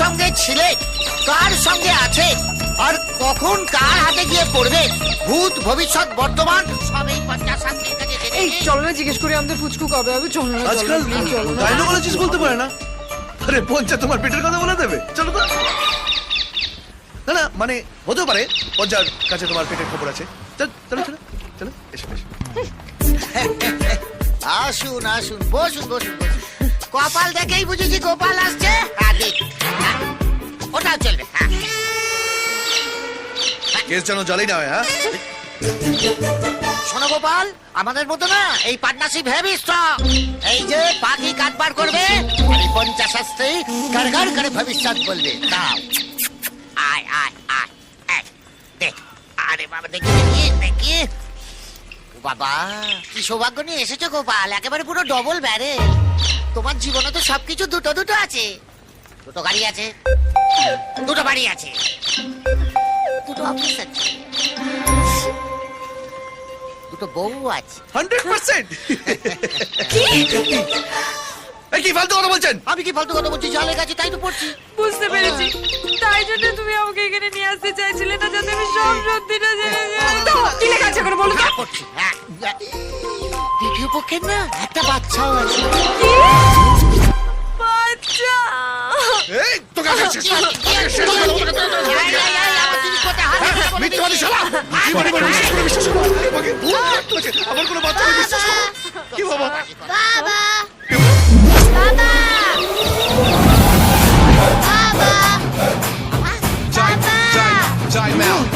সঙ্গে ছিলে? কার সঙ্গে আছে? আর কখন কার হাতে গিয়ে পড়বে? ভূত ভবিষ্যৎ বর্তমান সবই কাছে এই। চলো না জিজ্ঞেস করি আমাদের পুচকু কবে হবে? চলো না আজকাল না, please, চলো না। গাইনোকোলজিস্ট বলতে পারে না। আরে পঞ্চা তোমার পেটের কথা বলে দেবে। চলো তো। না না মানে হতেও পারে পঞ্চার কাছে তোমার পেটের খবর আছে। চল চলো চলো চলো এসো এসো। আসুন আসুন বসুন বসুন বসুন। কপাল দেখেই বুঝেছি গোপাল আসছে। ওটাও চলবে হ্যাঁ। কেস যেন জলেই না হয় হ্যাঁ? শোনো গোপাল আমাদের মতো না এই পার্টনারশিপ হেভি স্ট্রং এই যে পাখি কাটবার করবে আর গার গার করে ভবিষ্যৎ বলবে। দাও। আয় আয় আয় এই, দে আরে বাবা দেখি দেখি দেখি। বাবা কি সৌভাগ্য নিয়ে এসেছ গোপাল? একেবারে পুরো ডবল ব্যারে তোমার জীবনে তো সবকিছু দুটো দুটো আছে। দুটো গাড়ি আছে। দুটো বাড়ি আছে। দুটো অফিস আছে। দুটো বউ আছে। Hundred percent! কি? ফালতু কথা বলছেন? আমি কি ফালতু কথা বলছি? জলে গেছে তাই তো পড়ছি। বুঝতে পেরেছি। তাই জন্য তুমি আমাকে এখানে নিয়ে আসতে চাইছিলে না যাতে আমি সব সত্যিটা জেনে করছি। হ্যাঁ। ভিডিও পক্ষে না? একটা বাচ্চাও আছে। Time out.